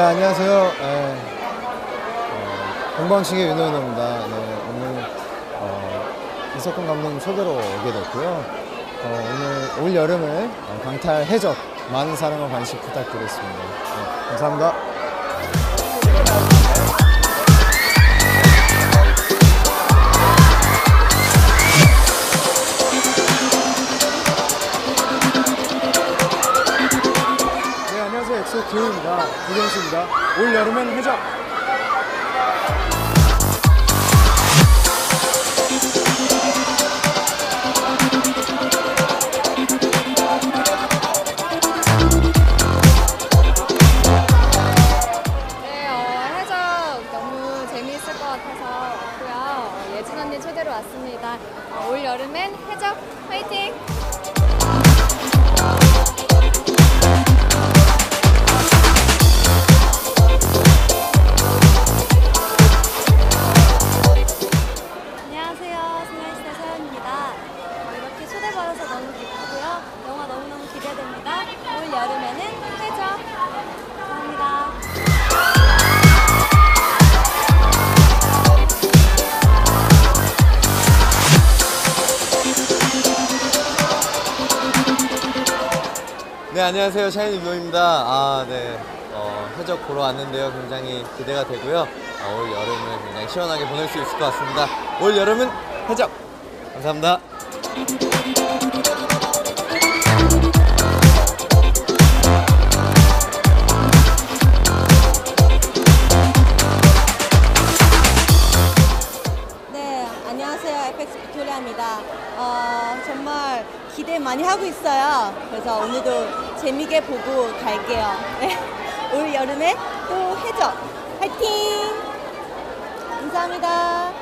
안녕하세요. 네, 어, 공방치기 윤호윤호입니다. 네, 오늘 어, 이석훈 감독님 소개로 오게 됐고요. 어, 오늘 올 여름을 어, 강탈 해적 많은 사랑과 관심 부탁드리겠습니다. 네, 감사합니다. 안녕하세요. 기호입니다. 이경수입니다. 올 여름엔 해적. 네, 어, 해적 너무 재미있을 것 같아서 왔고요. 어, 예진 언니 초대로 왔습니다. 어, 올 여름엔 해적 화이팅! 초대받아서 너무 기쁘고요. 영화 너무너무 기대됩니다. 올 여름에는 해적. 감사합니다. 네 안녕하세요 샤이니 유노입니다. 아 네. 어, 해적 보러 왔는데요. 굉장히 기대가 되고요. 어, 올 여름을 굉장히 시원하게 보낼 수 있을 것 같습니다. 올 여름은 해적. 감사합니다. 팩스 빅토리아입니다. 어, 정말 기대 많이 하고 있어요. 그래서 오늘도 재미있게 보고 갈게요. 네. 올 여름에 또 해줘. 화이팅! 감사합니다.